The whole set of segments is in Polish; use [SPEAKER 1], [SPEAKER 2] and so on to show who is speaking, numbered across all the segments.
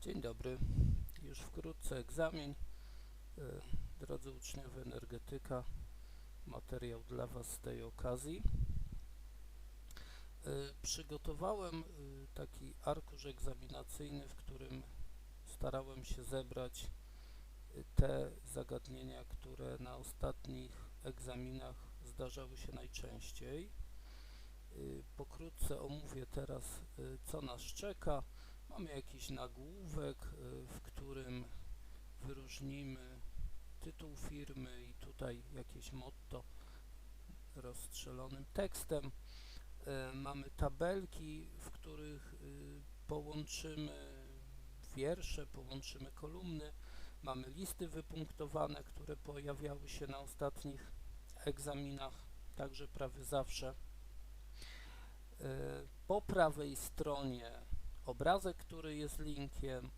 [SPEAKER 1] Dzień dobry. Już wkrótce egzamin. E, Drodzy uczniowie energetyka, materiał dla Was z tej okazji. E, Przygotowałem e, taki arkusz egzaminacyjny, w którym starałem się zebrać te zagadnienia, które na ostatnich egzaminach zdarzały się najczęściej. Pokrótce omówię teraz, co nas czeka. Mamy jakiś nagłówek, y, w którym wyróżnimy tytuł firmy i tutaj jakieś motto rozstrzelonym tekstem. Y, Mamy tabelki, w których y, połączymy wiersze, połączymy kolumny. Mamy listy wypunktowane, które pojawiały się na ostatnich egzaminach, także prawie zawsze. Y, Po prawej stronie obrazek, który jest linkiem,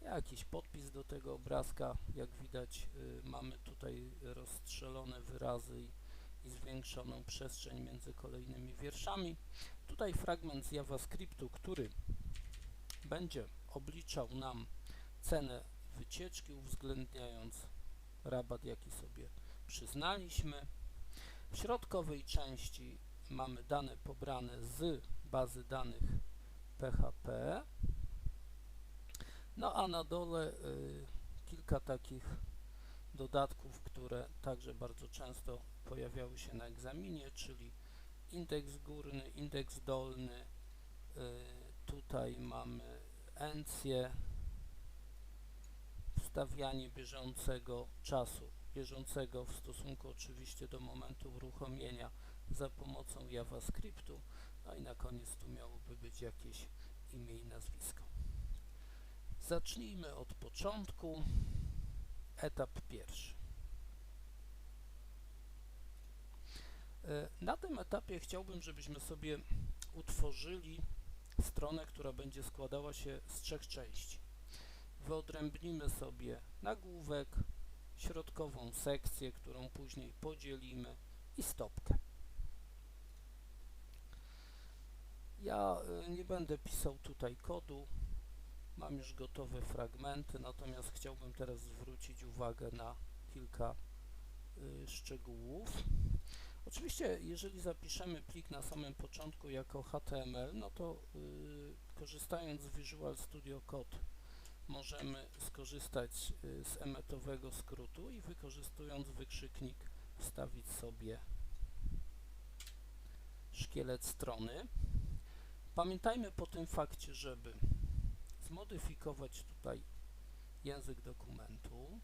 [SPEAKER 1] jakiś podpis do tego obrazka. Jak widać, y, mamy tutaj rozstrzelone wyrazy i, i zwiększoną przestrzeń między kolejnymi wierszami. Tutaj fragment z JavaScriptu, który będzie obliczał nam cenę wycieczki, uwzględniając rabat, jaki sobie przyznaliśmy. W środkowej części mamy dane pobrane z bazy danych PHP. No a na dole y, kilka takich dodatków, które także bardzo często pojawiały się na egzaminie, czyli indeks górny, indeks dolny. Y, tutaj mamy encję, wstawianie bieżącego czasu, bieżącego w stosunku oczywiście do momentu uruchomienia za pomocą JavaScriptu. No i na koniec tu miałoby być jakieś imię i nazwisko. Zacznijmy od początku. Etap pierwszy. E, Na tym etapie chciałbym, żebyśmy sobie utworzyli stronę, która będzie składała się z trzech części. Wyodrębnimy sobie nagłówek, środkową sekcję, którą później podzielimy i stopkę. Ja y, nie będę pisał tutaj kodu, mam już gotowe fragmenty, natomiast chciałbym teraz zwrócić uwagę na kilka y, szczegółów. Oczywiście, jeżeli zapiszemy plik na samym początku jako HTML, no to y, korzystając z Visual Studio Code możemy skorzystać y, z emetowego skrótu i wykorzystując wykrzyknik wstawić sobie szkielet strony. Pamiętajmy po tym fakcie, żeby zmodyfikować tutaj język dokumentu.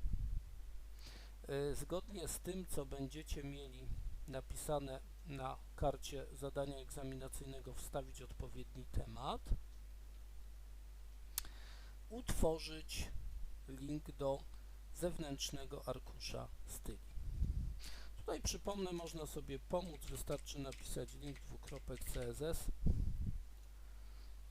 [SPEAKER 1] Y, Zgodnie z tym, co będziecie mieli napisane na karcie zadania egzaminacyjnego, wstawić odpowiedni temat. Utworzyć link do zewnętrznego arkusza styli. Tutaj przypomnę, można sobie pomóc, wystarczy napisać link dwukropek CSS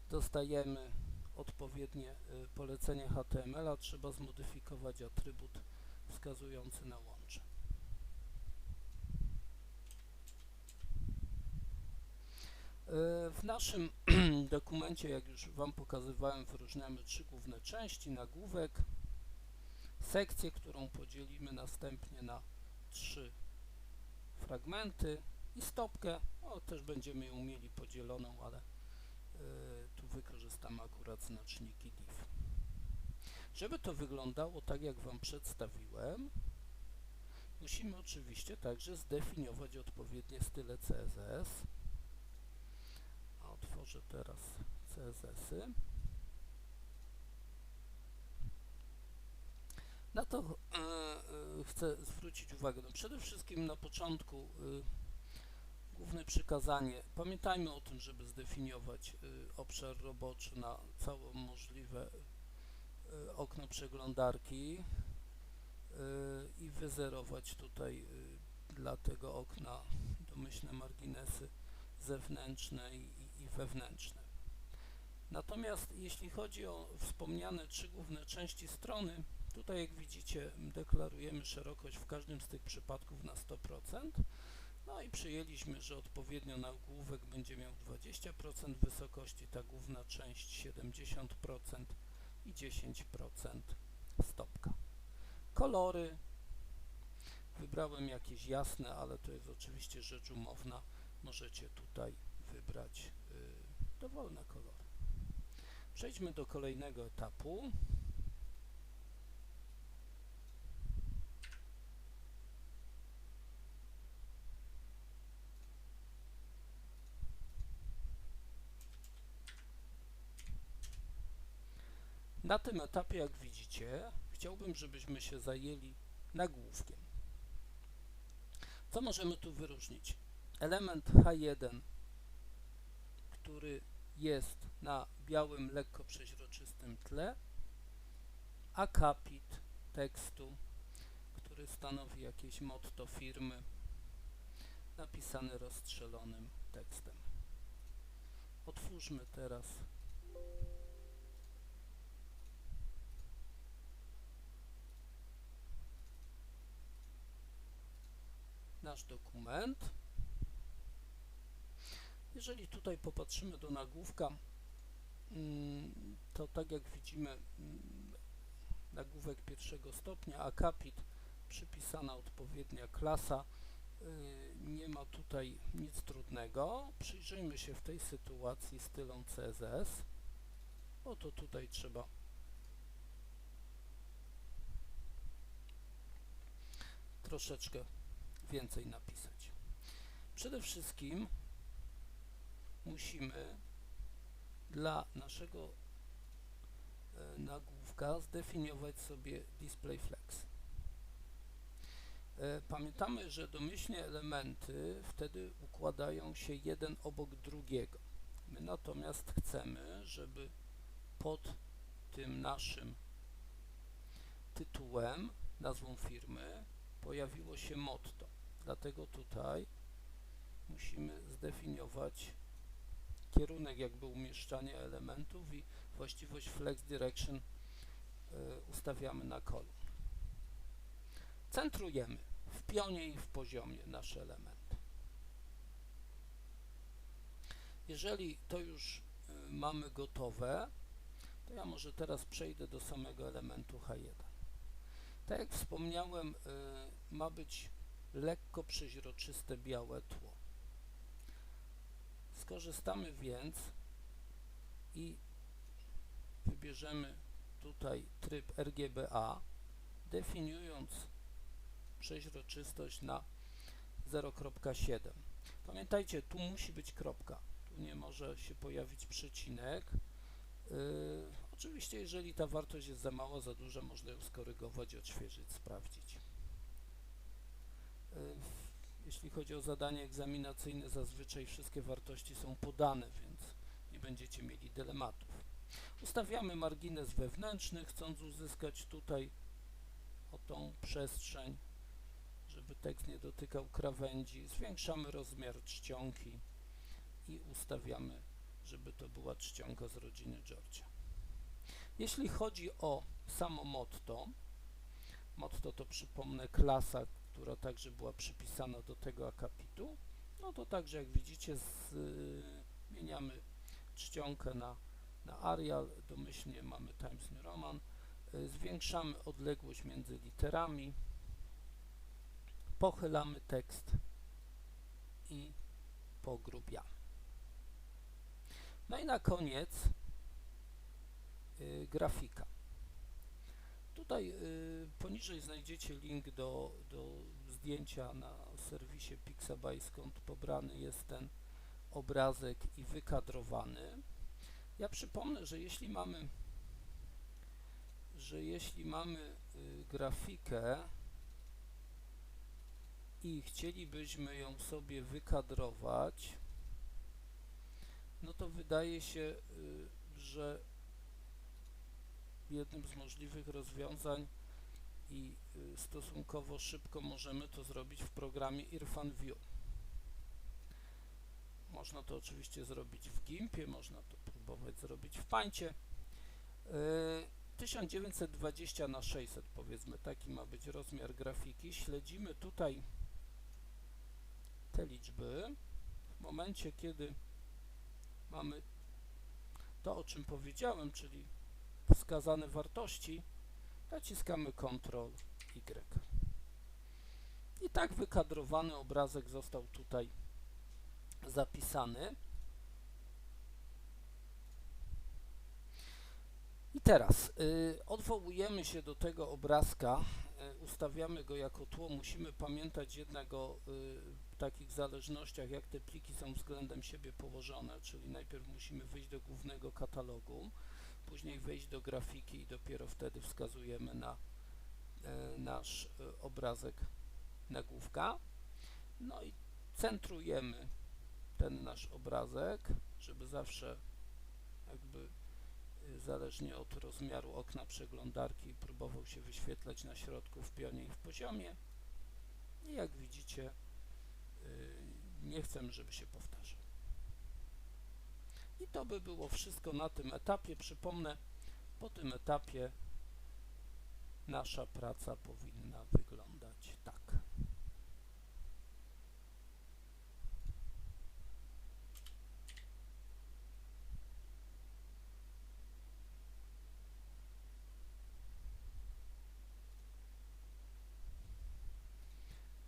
[SPEAKER 1] dostajemy odpowiednie y, polecenie HTML-a, trzeba zmodyfikować atrybut wskazujący na łącze. Y, W naszym dokumencie, jak już Wam pokazywałem, wyróżniamy trzy główne części, nagłówek, sekcję, którą podzielimy następnie na trzy fragmenty i stopkę, no, też będziemy ją mieli podzieloną, ale wykorzystam akurat znaczniki div. Żeby to wyglądało tak, jak Wam przedstawiłem, musimy oczywiście także zdefiniować odpowiednie style CSS. A otworzę teraz CSS-y. Na to e, e, chcę zwrócić uwagę. No przede wszystkim na początku y, Główne przykazanie. Pamiętajmy o tym, żeby zdefiniować y, obszar roboczy na całe możliwe y, okno przeglądarki y, i wyzerować tutaj dla tego okna domyślne marginesy zewnętrzne i wewnętrzne. Natomiast jeśli chodzi o wspomniane trzy główne części strony, tutaj jak widzicie deklarujemy szerokość w każdym z tych przypadków na 100%. No i przyjęliśmy, że odpowiednio nagłówek będzie miał 20% wysokości, ta główna część 70%, i 10% stopka. Kolory wybrałem jakieś jasne, ale to jest oczywiście rzecz umowna. Możecie tutaj wybrać y, dowolne kolory. Przejdźmy do kolejnego etapu. Na tym etapie, jak widzicie, chciałbym, żebyśmy się zajęli nagłówkiem. Co możemy tu wyróżnić? Element H1, który jest na białym, lekko przeźroczystym tle, akapit tekstu, który stanowi jakieś motto firmy, napisany rozstrzelonym tekstem. Otwórzmy teraz nasz dokument. Jeżeli tutaj popatrzymy do nagłówka, mm, to tak jak widzimy mm, nagłówek pierwszego stopnia, akapit, przypisana odpowiednia klasa, y, nie ma tutaj nic trudnego. Przyjrzyjmy się w tej sytuacji stylom CSS. Oto tutaj trzeba troszeczkę więcej napisać. Przede wszystkim musimy dla naszego e, nagłówka zdefiniować sobie displayFlex. E, pamiętamy, że domyślnie elementy wtedy układają się jeden obok drugiego. My natomiast chcemy, żeby pod tym naszym tytułem, nazwą firmy, pojawiło się motto. Dlatego tutaj musimy zdefiniować kierunek jakby umieszczania elementów i właściwość flex direction y, ustawiamy na kolumn. Centrujemy w pionie i w poziomie nasze elementy. Jeżeli to już y, mamy gotowe, to ja może teraz przejdę do samego elementu H1. Tak jak wspomniałem, y, ma być lekko przeźroczyste białe tło. Skorzystamy więc i wybierzemy tutaj tryb RGBA, definiując przeźroczystość na 0.7. Pamiętajcie, tu musi być kropka, tu nie może się pojawić przecinek. Yy, oczywiście, jeżeli ta wartość jest za mała, za duża, można ją skorygować, odświeżyć, sprawdzić. Jeśli chodzi o zadanie egzaminacyjne, zazwyczaj wszystkie wartości są podane, więc nie będziecie mieli dylematów. Ustawiamy margines wewnętrzny, chcąc uzyskać tutaj o tą przestrzeń, żeby tekst nie dotykał krawędzi. Zwiększamy rozmiar czcionki i ustawiamy, żeby to była czcionka z rodziny Georgia. Jeśli chodzi o samo motto, motto to przypomnę klasa, która także była przypisana do tego akapitu, no to także jak widzicie zmieniamy czcionkę na, na Arial, domyślnie mamy Times New Roman, y, zwiększamy odległość między literami, pochylamy tekst i pogrubiamy. No i na koniec y, grafika. Tutaj y, poniżej znajdziecie link do, do zdjęcia na serwisie Pixabay, skąd pobrany jest ten obrazek i wykadrowany. Ja przypomnę, że jeśli mamy że jeśli mamy y, grafikę i chcielibyśmy ją sobie wykadrować, no to wydaje się, y, że jednym z możliwych rozwiązań i y, stosunkowo szybko możemy to zrobić w programie Irfan View. Można to oczywiście zrobić w GIMPie, można to próbować zrobić w Paincie. 1920 na 600 powiedzmy, taki ma być rozmiar grafiki. Śledzimy tutaj te liczby. W momencie, kiedy mamy to, o czym powiedziałem, czyli wskazane wartości, naciskamy Ctrl Y. I tak wykadrowany obrazek został tutaj zapisany. I teraz y, odwołujemy się do tego obrazka, y, ustawiamy go jako tło. Musimy pamiętać jednak o y, takich zależnościach, jak te pliki są względem siebie położone, czyli najpierw musimy wyjść do głównego katalogu, później wejść do grafiki i dopiero wtedy wskazujemy na e, nasz e, obrazek nagłówka. No i centrujemy ten nasz obrazek, żeby zawsze jakby y, zależnie od rozmiaru okna przeglądarki próbował się wyświetlać na środku w pionie i w poziomie. I jak widzicie, nie chcemy, żeby się powtarzał. I to by było wszystko na tym etapie. Przypomnę, po tym etapie nasza praca powinna wyglądać tak.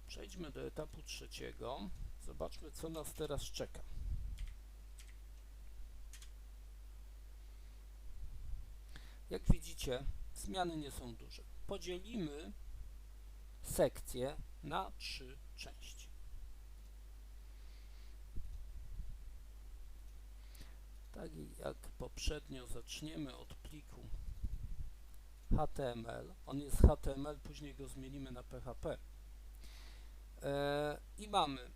[SPEAKER 1] Przejdźmy do etapu trzeciego. Zobaczmy, co nas teraz czeka. Zmiany nie są duże. Podzielimy sekcję na trzy części. Tak jak poprzednio zaczniemy od pliku HTML. On jest HTML, później go zmienimy na PHP. E, I mamy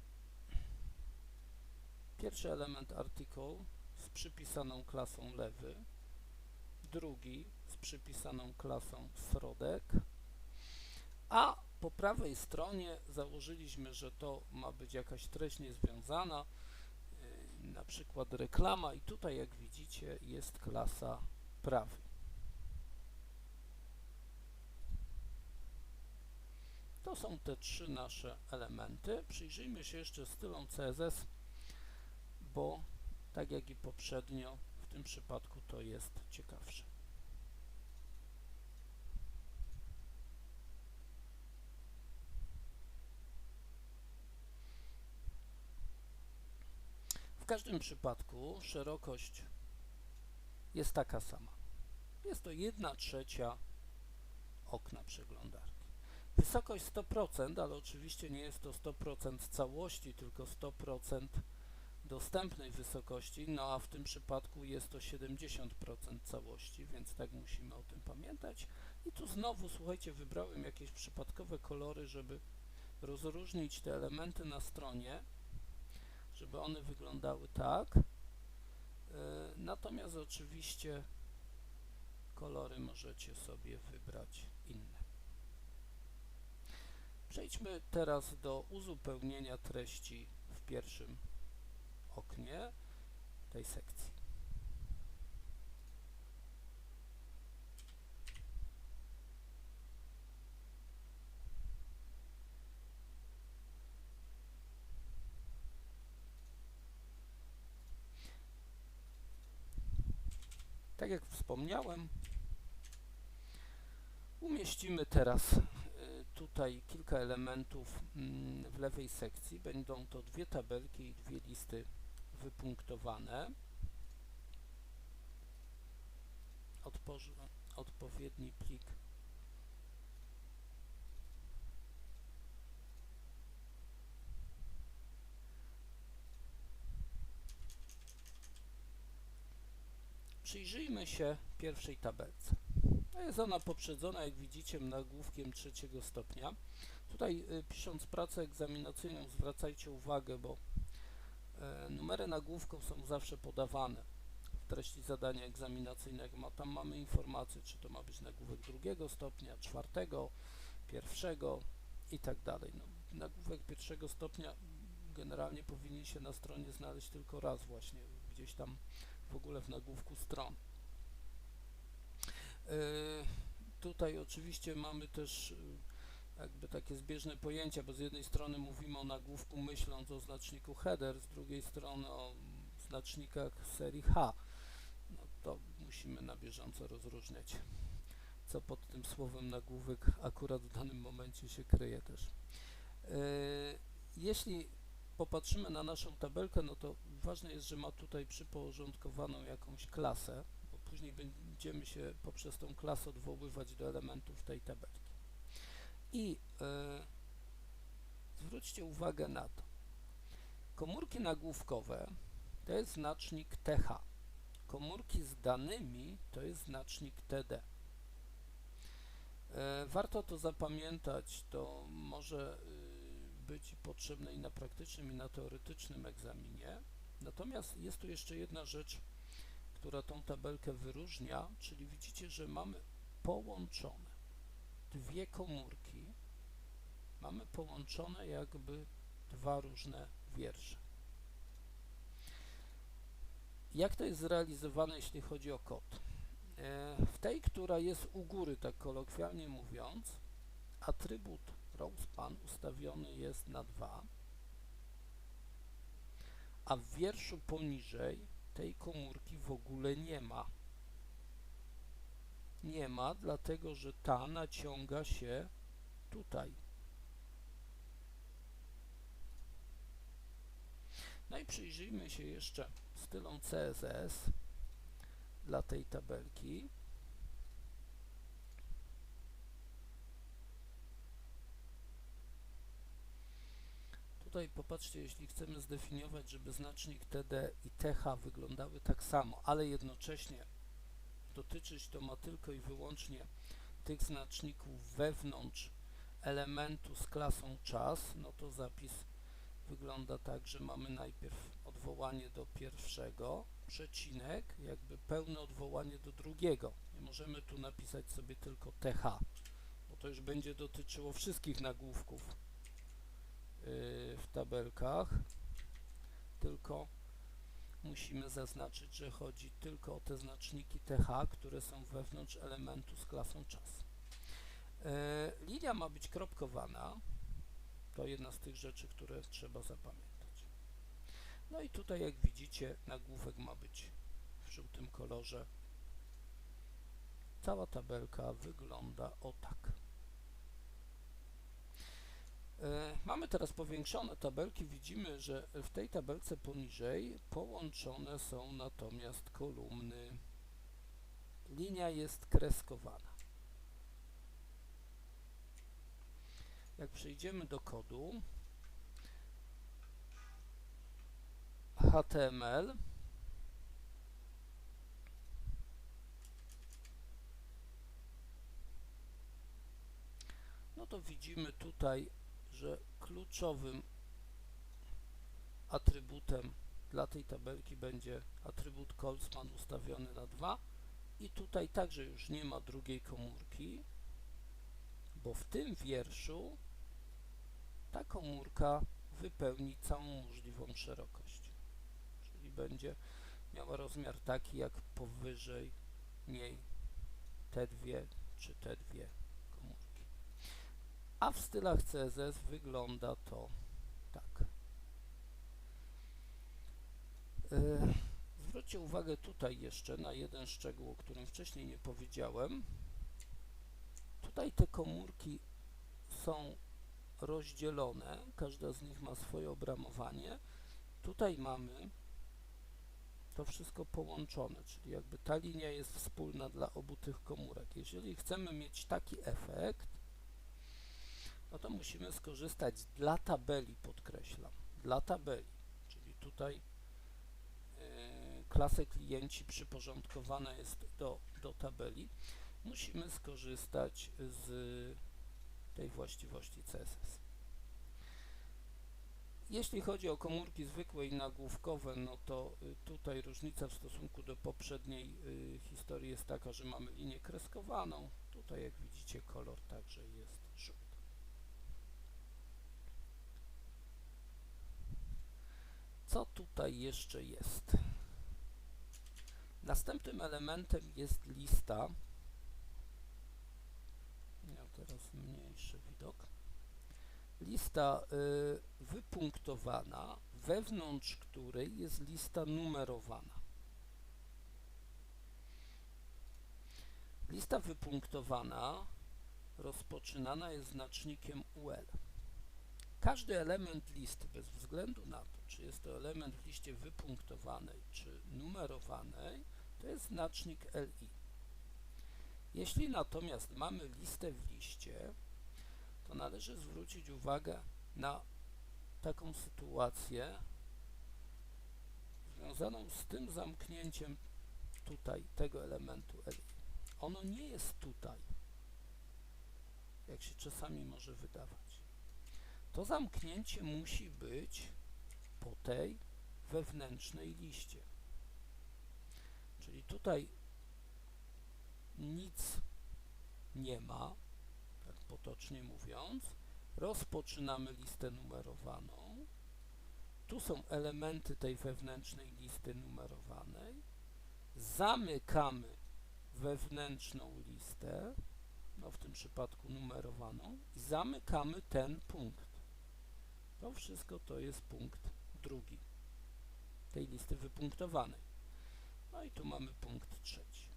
[SPEAKER 1] pierwszy element article z przypisaną klasą lewy, drugi przypisaną klasą środek, a po prawej stronie założyliśmy, że to ma być jakaś treść niezwiązana, yy, na przykład reklama i tutaj jak widzicie jest klasa prawy. To są te trzy nasze elementy. Przyjrzyjmy się jeszcze stylom CSS, bo tak jak i poprzednio, w tym przypadku to jest ciekawsze. W każdym przypadku szerokość jest taka sama. Jest to 1 trzecia okna przeglądarki. Wysokość 100%, ale oczywiście nie jest to 100% całości, tylko 100% dostępnej wysokości, no a w tym przypadku jest to 70% całości, więc tak musimy o tym pamiętać. I tu znowu, słuchajcie, wybrałem jakieś przypadkowe kolory, żeby rozróżnić te elementy na stronie, żeby one wyglądały tak. E, natomiast oczywiście kolory możecie sobie wybrać inne. Przejdźmy teraz do uzupełnienia treści w pierwszym oknie tej sekcji. Tak jak wspomniałem, umieścimy teraz y, tutaj kilka elementów mm, w lewej sekcji. Będą to dwie tabelki i dwie listy wypunktowane. Odpowiedni plik Przyjrzyjmy się pierwszej tabelce. Jest ona poprzedzona, jak widzicie, nagłówkiem trzeciego stopnia. Tutaj y, pisząc pracę egzaminacyjną zwracajcie uwagę, bo e, numery nagłówków są zawsze podawane w treści zadania egzaminacyjnego. Tam mamy informację, czy to ma być nagłówek drugiego stopnia, czwartego, pierwszego i tak dalej. No, nagłówek pierwszego stopnia generalnie powinien się na stronie znaleźć tylko raz właśnie, gdzieś tam w ogóle w nagłówku stron. Yy, tutaj oczywiście mamy też yy, jakby takie zbieżne pojęcia, bo z jednej strony mówimy o nagłówku myśląc o znaczniku header, z drugiej strony o znacznikach serii H. No to musimy na bieżąco rozróżniać, co pod tym słowem nagłówek akurat w danym momencie się kryje też. E, Jeśli popatrzymy na naszą tabelkę, no to ważne jest, że ma tutaj przyporządkowaną jakąś klasę, bo później będziemy się poprzez tą klasę odwoływać do elementów tej tabelki. I e, zwróćcie uwagę na to. Komórki nagłówkowe to jest znacznik TH. Komórki z danymi to jest znacznik TD. E, warto to zapamiętać, to może y, być potrzebne i na praktycznym, i na teoretycznym egzaminie. Natomiast jest tu jeszcze jedna rzecz, która tą tabelkę wyróżnia, czyli widzicie, że mamy połączone dwie komórki, mamy połączone jakby dwa różne wiersze. Jak to jest zrealizowane, jeśli chodzi o kod? E, W tej, która jest u góry, tak kolokwialnie mówiąc, atrybut rowspan ustawiony jest na 2, a w wierszu poniżej tej komórki w ogóle nie ma. Nie ma, dlatego że ta naciąga się tutaj. No i przyjrzyjmy się jeszcze stylom CSS dla tej tabelki. Tutaj popatrzcie, jeśli chcemy zdefiniować, żeby znacznik TD i TH wyglądały tak samo, ale jednocześnie dotyczyć to ma tylko i wyłącznie tych znaczników wewnątrz elementu z klasą czas, no to zapis wygląda tak, że mamy najpierw odwołanie do pierwszego, przecinek, jakby pełne odwołanie do drugiego. Nie możemy tu napisać sobie tylko TH, bo to już będzie dotyczyło wszystkich nagłówków w tabelkach, tylko musimy zaznaczyć, że chodzi tylko o te znaczniki TH, które są wewnątrz elementu z klasą czas. Yy, linia ma być kropkowana, to jedna z tych rzeczy, które trzeba zapamiętać. No i tutaj, jak widzicie, nagłówek ma być w żółtym kolorze. Cała tabelka wygląda o tak. E, mamy teraz powiększone tabelki. Widzimy, że w tej tabelce poniżej połączone są natomiast kolumny. Linia jest kreskowana. Jak przejdziemy do kodu, HTML, no to widzimy tutaj, że kluczowym atrybutem dla tej tabelki będzie atrybut Coltsman ustawiony na 2 i tutaj także już nie ma drugiej komórki, bo w tym wierszu ta komórka wypełni całą możliwą szerokość. Czyli będzie miała rozmiar taki jak powyżej niej te dwie czy te dwie. A w stylach CSS wygląda to tak. Yy, zwróćcie uwagę tutaj jeszcze na jeden szczegół, o którym wcześniej nie powiedziałem. Tutaj te komórki są rozdzielone, każda z nich ma swoje obramowanie. Tutaj mamy to wszystko połączone, czyli jakby ta linia jest wspólna dla obu tych komórek. Jeżeli chcemy mieć taki efekt, no to musimy skorzystać dla tabeli, podkreślam, dla tabeli, czyli tutaj yy, klasę klienci przyporządkowana jest do, do tabeli, musimy skorzystać z tej właściwości CSS. Jeśli chodzi o komórki zwykłe i nagłówkowe, no to y, tutaj różnica w stosunku do poprzedniej y, historii jest taka, że mamy linię kreskowaną. Tutaj jak widzicie kolor także jest Co tutaj jeszcze jest? Następnym elementem jest lista miał teraz mniejszy widok. Lista y, wypunktowana, wewnątrz której jest lista numerowana. Lista wypunktowana rozpoczynana jest znacznikiem UL. Każdy element listy, bez względu na to, czy jest to element w liście wypunktowanej, czy numerowanej, to jest znacznik LI. Jeśli natomiast mamy listę w liście, to należy zwrócić uwagę na taką sytuację związaną z tym zamknięciem tutaj tego elementu LI. Ono nie jest tutaj, jak się czasami może wydawać. To zamknięcie musi być po tej wewnętrznej liście. Czyli tutaj nic nie ma, tak potocznie mówiąc. Rozpoczynamy listę numerowaną. Tu są elementy tej wewnętrznej listy numerowanej. Zamykamy wewnętrzną listę, no w tym przypadku numerowaną, i zamykamy ten punkt. To wszystko to jest punkt drugi tej listy wypunktowanej. No i tu mamy punkt trzeci.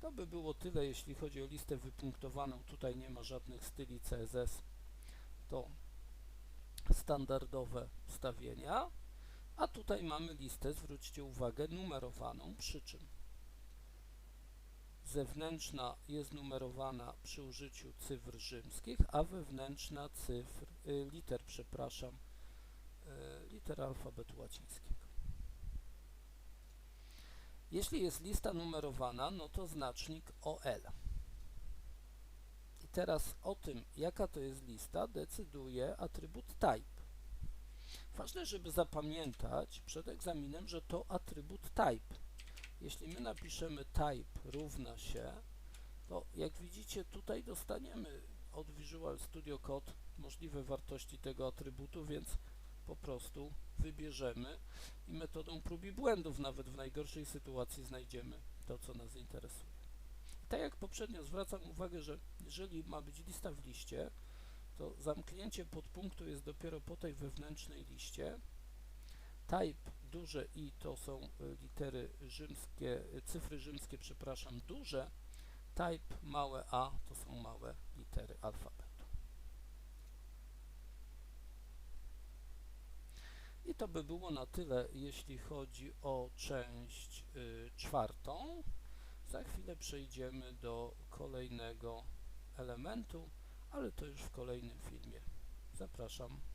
[SPEAKER 1] To by było tyle, jeśli chodzi o listę wypunktowaną. Tutaj nie ma żadnych styli CSS. To standardowe ustawienia. A tutaj mamy listę, zwróćcie uwagę, numerowaną, przy czym zewnętrzna jest numerowana przy użyciu cyfr rzymskich, a wewnętrzna cyfr, y, liter, przepraszam, y, liter alfabetu łacińskiego. Jeśli jest lista numerowana, no to znacznik OL. I teraz o tym, jaka to jest lista, decyduje atrybut type. Ważne, żeby zapamiętać przed egzaminem, że to atrybut type. Jeśli my napiszemy type równa się, to jak widzicie tutaj dostaniemy od Visual Studio Code możliwe wartości tego atrybutu, więc po prostu wybierzemy i metodą prób i błędów nawet w najgorszej sytuacji znajdziemy to, co nas interesuje. Tak jak poprzednio zwracam uwagę, że jeżeli ma być lista w liście, to zamknięcie podpunktu jest dopiero po tej wewnętrznej liście. Type duże i to są y, litery rzymskie, y, cyfry rzymskie, przepraszam, duże. Type małe a to są małe litery alfabetu. I to by było na tyle, jeśli chodzi o część y, czwartą. Za chwilę przejdziemy do kolejnego elementu, ale to już w kolejnym filmie. Zapraszam.